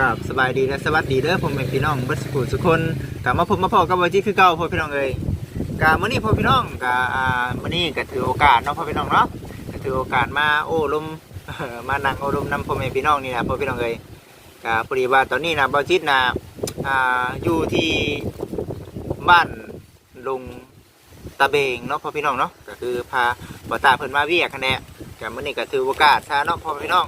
กับสบายดีและสวัสดีเด้อผมเป็นพี่น้องเบัสกุลสุคนกลับมาพบมาพอกับวันที่คือเก่าพ่อพี่น้องเอ้ยกะมื้อนี้พ่อพี่น้องกะอ่ามื้อนี้ก็ถือโอกาสเนาะพ่อพี่น้องเนาะก็ถือโอกาสมาโอ้ลมมานั่งโอ้ลมนำพ่อแม่พี่น้องนี่นะพ่อพี่น้องเอ้ยกะพอดีว่าตอนนี้นะบ่จิตนะอ่าอยู่ที่บ้านลุงตะเบงเนาะพ่อพี่น้องเนาะก็คือพาบ่ตาเพิ่นมาเวียกคะแนนกะมื้อนี้ก็ถือโอกาสซะเนาะพ่อพี่น้อง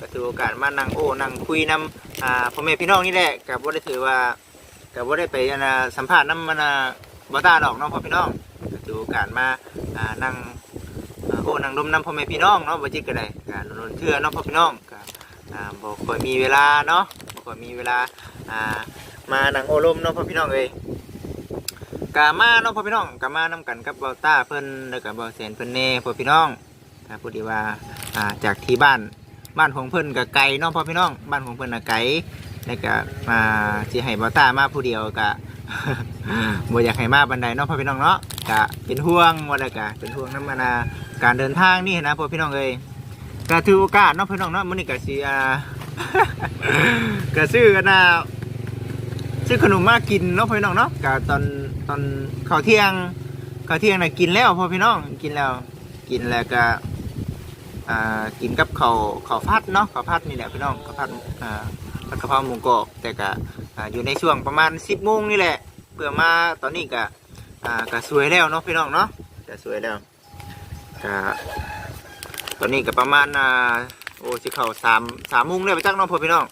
ก็ถือโอกาสมานั่งโอ้นั่งคุยนำอ่าพ่อแม่พี่น้องนี่แหละกับว่าได้ถือว่ากับว่าได้ไปอันน่ะสัมภาษณ์น้ำมันน่ะบ่ตาดอกเน้องพ่อพี่น้องก็ถือโอกาสมาอ่านั่งอ่าโอ้นั่งดมน้ำพ่อแม่พี่น้องเนาะบ่จิกก็ได้การนนเทื่อเนาะพ่อพี่น้องก็อ่าบ่ค่อยมีเวลาเนาะบ่ค่อยมีเวลาอ่ามานั่งโอ้ลมเนาะพ่อพี่น้องเอ้ยกามาเนาะพ่อพี่น้องกามานํกันกับเบาต้าเพิ่นแล้วก็เบาแสนเพิ่นแน่พ่อพี่น้องก็พอดีว่าอ่าจากที่บ้าน บ้านของเพิ่นกับไก่น้องพ่อพี่น้องบ้านของเพิ่นน่ะไก่แล้วก็มาสิให้บ่ตามาผู้เดียวก็บ่อยากให้มาบันไดเนาะพ่อพี่น้องเนาะก็เป็นห่วงว่าแล้วก็เป็นห่วงนำมานาการเดินทางนี่นะพ่อพี่น้องเอ้ยก็ถือโอกาสเนาะพี่น้องเนาะมื้อนี้ก็สิอ่าก็ซื้อกันนะซื้อขนมมากินเนาะพ่อพี่น้องเนาะก็ตอนตอนข้าวเที่ยงข้าวเที่ยงน่ะกินแล้วพ่อพี่น้องกินแล้ว กินแล้วก็ อ่ากินกับข้าวข้าวผัดเนาะข้าวผัดนี่แหละพี่น้องข้าวผัดอ่าผัดกะเพราหมูกรอบแต่ก็อ่าอยู่ในช่วงประมาณ10โมงนี่แหละเพื่อมาตอนนี้ก็อ่าก็สวยแล้วเนาะพี่น้องเนาะก็สวยแล้วก็ตอนนี้ก็ประมาณอ่าโอ้สิเข้าสามสามโมงเลยไปจักเนาะพ่อพี่น้อง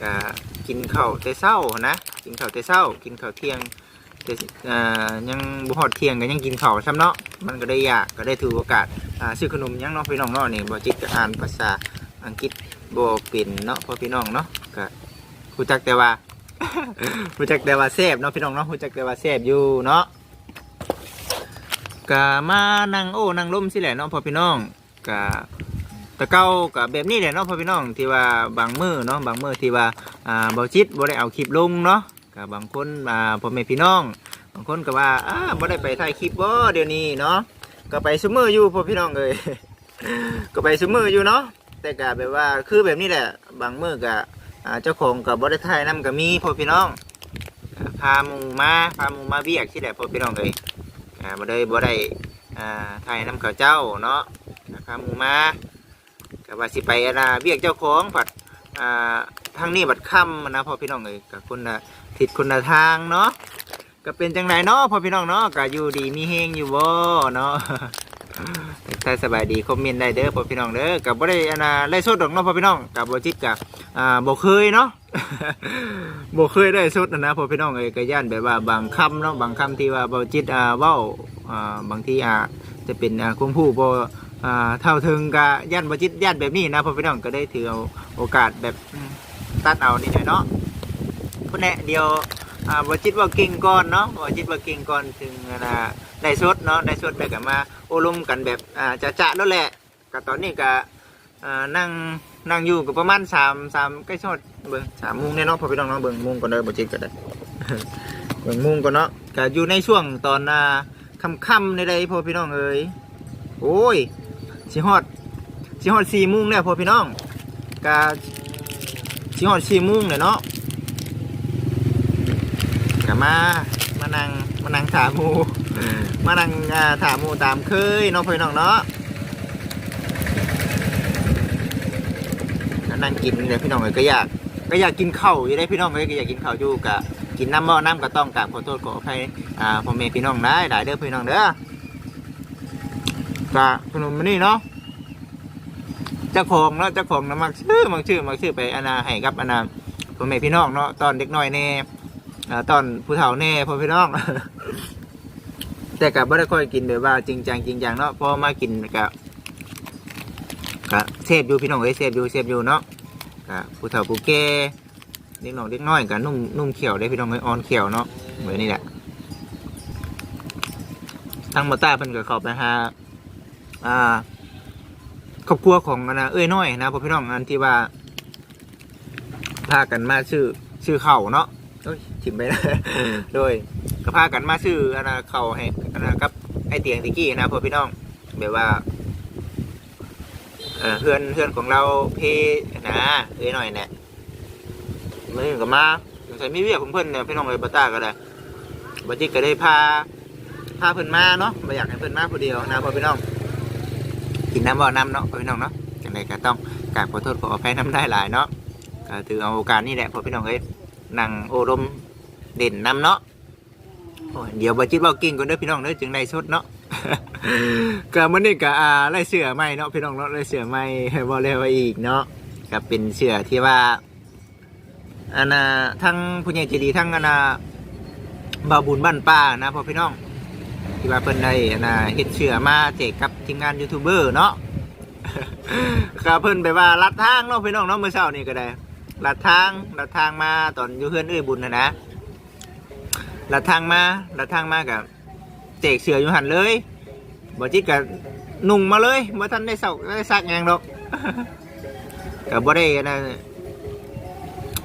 ก็กินข้าวแต่เช้านะ กินข้าวแต่เช้า กินข้าวเที่ยง แต่อ่ายังบ่ฮอดเที่ยงก็ยังกินข้าวซ้ำเนาะมันก็ได้ยากก็ได้ถือโอกาสอ่าซื้อขนมยังเนาะพี่น้องเนาะนี่บ่จิตก็อ่านภาษาอังกฤษบ่เป็นเนาะพ่อพี่น้องเนาะก็รู้จักแต่ว่ารู้จักแต่ว่าแซ่บเนาะพี่น้องเนาะรู้จักแต่ว่าแซ่บอยู่เนาะก็มานั่งโอ้นั่งล้มสิแหละเนาะพ่อพี่น้องก็ตะเก้าก็แบบนี้แหละเนาะพ่อพี่น้องที่ว่าบางมือเนาะบางมือที่ว่าอ่าบ่จิตบ่ได้เอาคลิปลงเนาะ ก็บางคนอ่าพ่อแม่พี่น้อง บางคนก็ว่าอ้าบ่ได้ไปถ่ายคลิปบ่เดี๋ยวนี้เนาะก็ไปซุมืออยู่พ่อพี่น้องเลยก็ไปซุมืออยู่เนาะแต่ก็แบบว่าคือแบบนี้แหละ บางมือก็เจ้าของกับบริษัทนำก็มีพ่อพี่น้องพาหมูมาพาหมูมาเบียกที่แหละพ่อพี่น้องเลยอ่าบ่ได้บ่ได้ถ่ายนำเขาเจ้าเนาะพาหมูมาก็ว่าสิไปอันน่ะเบียกเจ้าของผัดทางนี้บัดค่ำนะพ่อพี่น้องเลยกับคนละ ทิศคนละทางเนาะก็เป็นจังไรเนาะพ่อพี่น้องเนาะก็อยู่ดีมีเฮงอยู่บ่เนาะถ้าสบายดีคอมเมนต์ได้เด้อพ่อพี่น้องเด้อกับบ่ได้อันน่ะไล่สดดอกเนาะพ่อพี่น้องกับบ่จิตกับอ่าบ่เคยเนาะบ่เคยได้สดนะนะพ่อพี่น้องเอ้ยก็ย่านแบบว่าบางคำเนาะบางคำที่ว่าบ่จิตอ่าเว้าอ่าบางทีอ่าจะเป็นอ่าความผู้บ่อ่าเท่าถึงก็ย่านบ่จิตย่านแบบนี้นะพ่อพี่น้องก็ได้ถือเอาโอกาสแบบตัดเอานี่หน่อยเนาะ พุ่นแหละเดียวอ่าบจิตว่าเก่งก่อนเนาะบจิตว่าเก่งก่อนถึงนะได้สดเนาะได้สดได้กันมาโอลมกันแบบอ่าจะจะแล้วแหละก็ตอนนี้ก็อ่านั่งนั่งอยู่ก็ประมาณสามสามใกล้ชดเบิ่งสามมุงเนี่ยเนาะพอพี่น้องเนาะเบิ่งมุงก่อนเด้อบจิตก็ได้เบิ่งมุงก่อนเนาะก็อยู่ในช่วงตอนอ่าค่ำๆในใดพอพี่น้องเอ้ยโอ้ยสิฮอดสิฮอดสี่มุงเนี่ยพอพี่น้องก็สิฮอดสี่มุงเนี่ยเนาะ ก็มา มานั่งมานั่งถามหมู มานั่งอ่าถามหมูตามเคยเน้องพี่น้องเนาะก็นั่งกินเลยพี่น้องเลยก็อยากก็อยากกินข้าวอยู่ได้พี่น้องเลยก็อยากกินข้าวอยู่กะกินน้ำหม้อน้ำก็ต้องกราบขอโทษขออภัยอ่าพ่อแม่พี่น้องได้ได้เด้อพี่น้องเด้อกะขนมนี่เนาะเจ้าของเนาะเจ้าของนะมักชื่อมักชื่อมักชื่อไปอนาให้กับอนาพ่อแม่พี่น้องเนาะตอนเด็กน้อยแน่อ่า ตอนผู้เฒ่าแน่พ่อพี่น้อง แต่กับไม่ได้ค่อยกินแบบว่า จริงจังจริงจังเนาะพอมากินกับกับเซฟอยู่พี่น้องเอ้ยเซฟอยู่เซฟอยู่เนาะกับผู้เฒ่าผู้แก่เด็กน้อยเด็กน้อยกับนุ่มนุ่มเขียวได้พี่น้องเอ้ยอ่อนเขียวเนาะเหมือนนี่แหละทางมาต้าเพิ่นก็เข้าไปหาอ่าครอบครัวของนะเอ้ยน้อยนะพ่อพี่น้องอันที่ว่าพากันมาชื่อชื่อเข่าเนาะ โอ้ยถิ่มไปนะโดยก็พากันมาซื้ออนนะเขาให้อนนะครับไอเตียงตะกี้นะพ่อพี่น้องแบบว่าเออเพื่อนเพื่อนของเราเพนะเอ้ยหน่อยเนี่ยมือนี้ก็มาใส่มีเวียของเพิ่อนเนี่ยพี่น้องเอ้ยบ่ตตาก็ได้บ่จิตก็ได้พาพาเพิ่อนมาเนาะบ่อยากให้เพิ่อนมาผู้เดียวนะพ่อพี่น้องกินน้ำบ่อน้ำเนาะพ่อพี่น้องเนาะจังไดก็ต้องกราบขอโทษขออภัยน้ำได้หลายเนาะถือเอาโอกาสนี้แหละพ่อพี่น้องเอ้ย นั่งโอรมเด่นน้ำเนาะเดี๋ยวบ่จิตเว้ากิ่งก่อนเด้อพี่น้องเด้อจึงได้สดเนาะก็มื้อนี้ก็อ่าไล่เสื้อใหม่เนาะพี่น้องเนาะไล่เสื้อใหม่บ่เรวอีกเนาะก็เป็นเสื้อที่ว่าอันน่ะทั้งผู้ใหญ่ใจดีทั้งอันน่ะบาบุญบ้านป้านะพ่อพี่น้องที่ว่าเพิ่นได้อันน่ะเฮ็ดเสื้อมาแจกกับทีมงานยูทูบเบอร์เนาะก็เพิ่นไปว่าลัดทางเนาะพี่น้องเนาะมื้อเช้านี่ก็ได้ ลัดทางลัดทางมาตอนอยู่เฮือนเอ้ยบุญนะนะลัดทางมาลัดทางมากับแจกเสืออยู่หันเลยบ่จิตก็นุ่งมาเลยบ่ทันได้เซาได้ซักหยังดอกก็บ่ได้นะ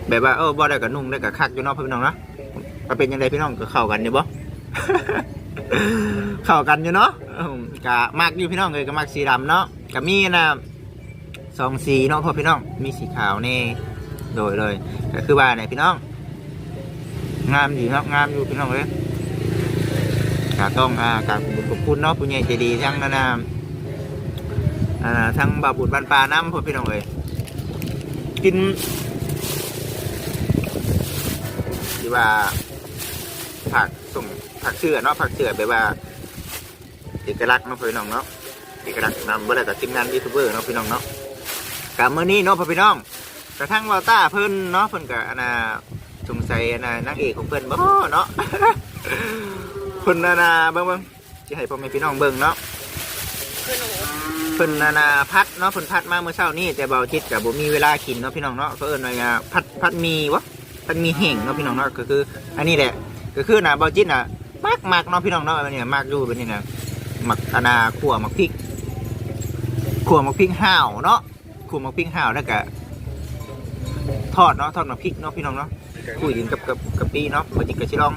แบบว่าเออบ่ได้ก็นุ่งได้ก็คักอยู่นาะพี่น้องเนาะก็เป็นยังไงพี่น้องก็เข้ากันอยู่บ่เข้ากันอยู่เนาะอืมก็มักอยู่พี่น้องเลยก็มักสีดำเนาะก็มีนะสองสีเนาะพ่อพี่น้องมีสีขาวนี่ โดยเลยก็คือว่าไหนพี่น้อง งามดีเนาะงามอยู่พี่น้องเลยก็ต้องอ่ากราบขอบคุณเนาะผู้ใหญ่ใจดีทั้งนั้นนะอ่าทั้งบาบุญบานปลาน้ำพ่อพี่น้องเลยกินที่ว่าผักส่งผักเชื่อเนาะผักเชื่อแบบว่าเอกลักษณ์เนาะพี่น้องเนาะเอกลักษณ์นำเมื่อไรกับทีมงานยูทูบเบอร์เนาะพี่น้องเนาะกับมื้อนี้เนาะพี่น้อง กระทั่งวาต้าเพิ่นเนาะเพิ่นกับอันน่ะสงสัยอันน่ะนางเอกของเพิ่นบ่เนาะเพิ่นอันน่ะเบิ่งเบิ่งสิให้พ่อแม่พี่น้องเบิ่งเนาะเพิ่นอันน่ะพัดเนาะเพิ่นพัดมาเมื่อเช้านี้แต่เบาจิตกับบ่มีเวลากินเนาะพี่น้องเนาะเขาเอิ้นว่าพัดพัดมีวะพัดมีแห้งเนาะพี่น้องเนาะก็คือ อันนี้แหละก็คือน่ะเบาจิตน่ะมากมากเนาะพี่น้องเนาะอันนี้มากอยู่แบบนี้นะหมักอันนาขั่วหมักพริกขั่วหมักพริกห่าวเนาะขั่วหมักพริกห่าวแล้วก็ ทอดเนาะทอดหมักพริกเนาะพี่น้องเนาะคุยกินกับกับกับปีเนาะเบาจิตก็สิลอง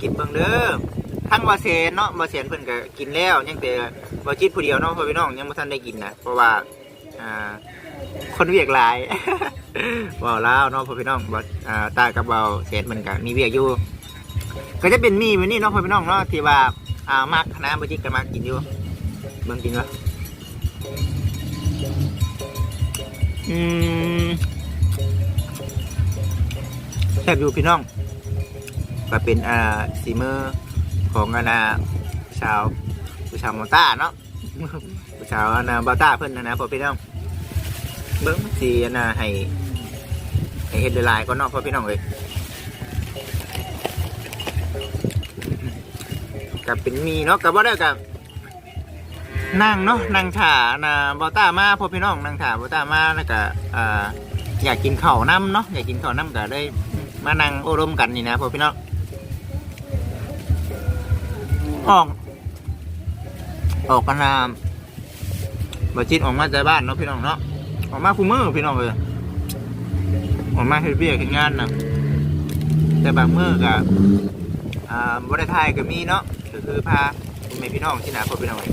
กินเบิ่งเด้อทั้งบาเซนเนาะบาเซนเพิ่นก็กินแล้วยังแต่บาจิตผู้เดียวเนาะพ่อพี่น้องยังบ่ทันได้กินนะเพราะว่าอ่าคนเวียกหลายเบาเล่าวเนาะพ่อพี่น้องบ่อ่าตากับเบาเสร็จมันก็มีเวียกอยู่ก็จะเป็นมีวันนี้เนาะพ่อพี่น้องเนาะที่ว่าอ่ามักนะบ่จิกก็มักกินอยู่เบิ่งกินวะอืม แซ่บอยู่พี่น้องก็เป็นอ่าสีมือของอานาชาวผู้ชาวมอต้าเนาะผู้ชาวอานาบาต้าเพิ่นนะนะพ่อพี่น้องเบิ้งสีอันน่ะให้ให้เห็ดลายก็นอกพ่อพี่น้องเลยกับเป็นมีเนาะกับว่าได้กับนั่งเนาะนั่งถ่านะบอต้ามาพ่อพี่น้องนั่งถ่าบอต้ามาแล้วก็อ่าอยากกินข้าวน้ำเนาะอยากกินข้าวน้ำก็ได้ มานั่งโอรมกันนี่นะพ่อพี่น้องออก ออกกันนะบจิตออกมาจากบ้านเนาะพี่น้องเนาะออกมาคูมือพี่น้องเลยออกมาเฮ็ดเวียกเฮ็ดงานนะแต่บางมือกับอ่าบริไทยก็มีเนาะก็คือพาพ่อแม่พี่น้องที่หนาพ่อพี่น้องเลย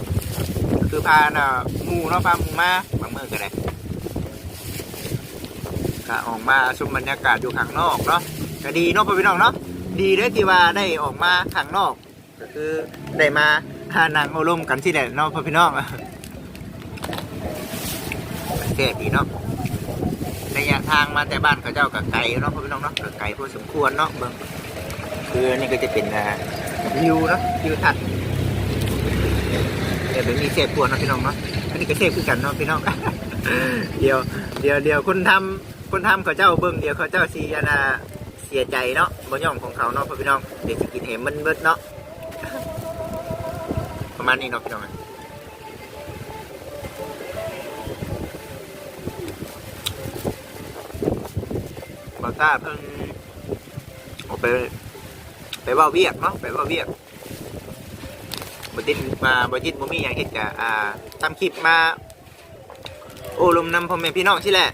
คือพาน่ะมูเนาะพาหมูมาบางมือก็ได้ก็ออกมาชมบรรยากาศอยู่ข้างนอกเนาะ ก็ดีเนาะพ่อพี่น้องเนาะดีเด้อที่ว่าได้ออกมาข้างนอกก็คือได้มาหานั่งอารมกันที่แหละเนาะพ่อพี่น้องแซ่ดีเนาะระยะทางมาแต่บ้านเขาเจ้ากับไก่เนาะพ่อพี่น้องเนาะกับไก่พอสมควรเนาะเบิ่งคืออันนี่ก็จะเป็นวิวเนาะวิวทัศน์เดี๋ยวเป็นมีเซฟกวนเนาะพี่น้องเนาะอันนี้ก็เซฟคือกันเนาะพี่น้องเดี๋ยวเดี๋ยวเดี๋ยวคนทำคนทำเขาเจ้าเบิ่งเดี๋ยวเขาเจ้าสีอันน่ะ สียใจเนาะบนย่องของเขาเนาะพ่อพี่น้องเดี๋ยวสิกินเห็มมันเบิดเนาะประมาณนี้เนาะพี่น้องบาต้าเพิ่งออกไป ไปว่าเวียกเนาะไปว่าเวียกบดินมาบดินบ่มีอย่างเห็ดกะอ่าทำคลิปมาโอ้ลมนำพ่อแม่พี่น้องที่แหละ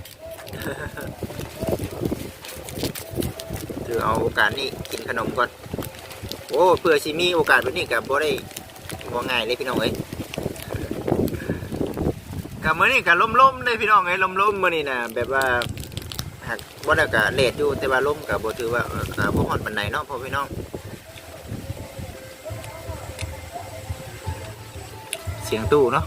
คือเอาโอกาสนี้กินขนมก่อนโอ้เพื่อชิมีโอกาสแบบนี้กับบ่ได้บ่ง่ายเลยพี่น้องเอ้ยกับมื้อนี้กับล้มๆเลยพี่น้องเอ้ยล้มๆมื้อนี้นะแบบว่าหักบ่ได้ก็เลทอยู่แต่ว่าลมก็บ่ถือว่าเอ่อก็บ่ฮอดปานใดเนาะพ่อพี่น้องเสียงตู้เนาะ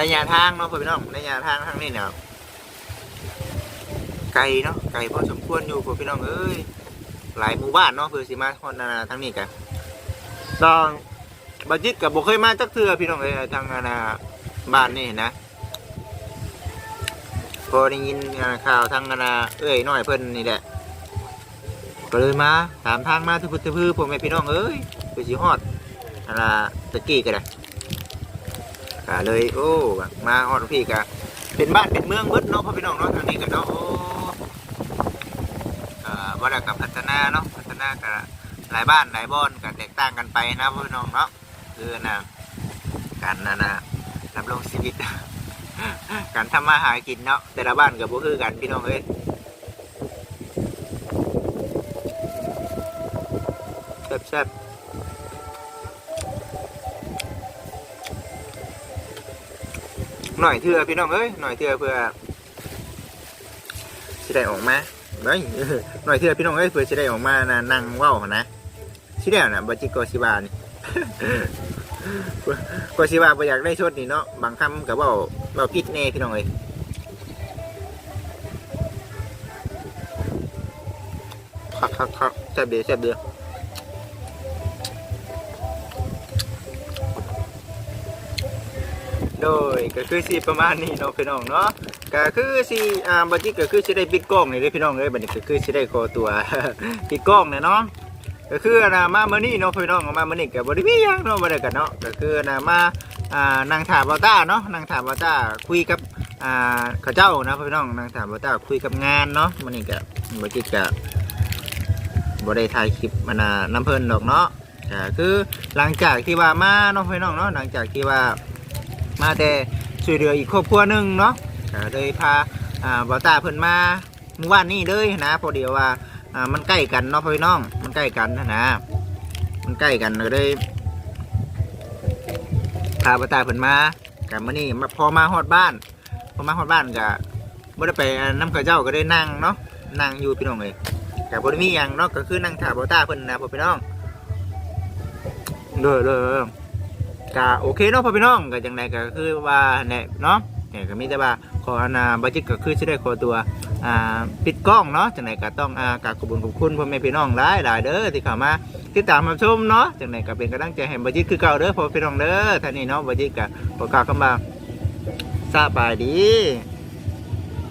ระยะทางเนาะพ่อพี่น้องระยะทางทางนี้เนี่ย ไกลเนาะไกลพอสมควรอยู่พ่อพี่น้องเอ้ยหลายหมู่บ้านเนาะเพื่อสิมาฮอดนานาทางนี้กันต้องบัจิตกับบ่เคยมาจักเทื่อพี่น้องเอ้ยทางนานาบ้านนี่นะพอได้ยินข่าวทางนานาเอ้ยน้อยเพิ่นนี่แหละก็เลยมาตามทางมาทุกพุทธพือพ่อแม่พี่น้องเอ้ยไปสิฮอดอันละตะกี้ก็ได้ก็เลยโอ้มาฮอดพี่ก็เป็นบ้านเป็นเมืองเบิดเนาะพ่อพี่น้องเนาะทางนี้ก็เนาะ บ่ได้กับพัฒนาเนาะพัฒนาก็หลายบ้านหลายบ่อนก็แตกต่างกันไปนะพี่น้องเนาะคือนะการนะนะดำรงชีวิต การทำมาหากินเนาะแต่ละบ้านก็บ่คือกันพี่น้องเอ้ยแซ่บแซ่บหน่อยเถื่อพี่น้องเอ้ยหน่อยเถื่อเพื่อสิได้ออกมา เฮ้หน่อยเถื่พี่น้องเอ้ยเพื่อสิได้ออกมานะนั่งว้าหั่นะสิได้นะบัจิโกชิบานี่โกชิบาบ่อยากได้ชดนี่เนาะบางคำก็เว้าเว้าผิดแน่พี่น้องเอ้ยคักคักคักแซ่บเดียแซ่บเดียโดยก็คือสิประมาณนี้เนาะพี่น้องเนาะ ก็คือสิอ่าบัดนี้ก็คือสิได้ปิดกล้องนี่เด้อพี่น้องเอ้ยบัดนี้ก็คือสิได้ขอตัว ปิดกล้องเนี่ยเนาะก็คือนะมามื้อนี้เนาะพี่น้องมามื้อนี้ก็บ่ได้มีหยังเนาะบ่ได้กันเนาะก็คือนะมาอ่านั่งถามบอต้าเนาะนั่งถามบอต้าคุยกับอ่าเขาเจ้านะพี่น้องนั่งถามบอต้าคุยกับงานเนาะมื้อนี้ก็บัดนี้ก็บ่ได้ถ่ายคลิปมันน่ะน้ำเพิ่นดอกเนาะก็คือหลังจากที่ว่ามาเนาะพี่น้องเนาะหลังจากที่ว่ามาแต่ช่วยเหลืออีกครอบครัวหนึ่งเนาะ ก็เลยพาอ่าบอตาเพิ่นมาเมื่อวานนี้เลยนะพอเดียวว่าอ่ามันใกล้กันเนาะพี่น้อง มันใกล้กันนะนะมันใกล้กันก็เลยพาบอตาเพิ่นมากับมื่อนี้มาพอมาฮอดบ้านพอมาฮอดบ้านก็บ่ได้ไปน้ำข้าวเจ้าก็ได้นั่งเนาะนั่งอยู่พี่น้องเลยแต่บ่ได้มีหยังเนาะก็คือนั่งถามบอตาเพิ่นนะพ่อพี่น้องเด้อเด้อก็โอเคเนาะพ่อพี่น้องก็จังไดก็คือว่าเนี่ยเนาะเนี่ยก็มีแต่ว่า ขออนาบัจิตก็คือสิได้ขอตัวอ่าปิดกล้องเนาะจังไหนก็ต้องอ่ากราบขอบคุณขอบคุณพ่อแม่พี่น้องหลายหลายเด้อที่เข้ามาติดตามมาชมเนาะจังไหนก็เป็นกำลังใจให้บัจิตคือเก่าเด้อพ่อพี่น้องเด้อท่านนี้เนาะบัจิตก็ประกล่าวคำว่าสบายดี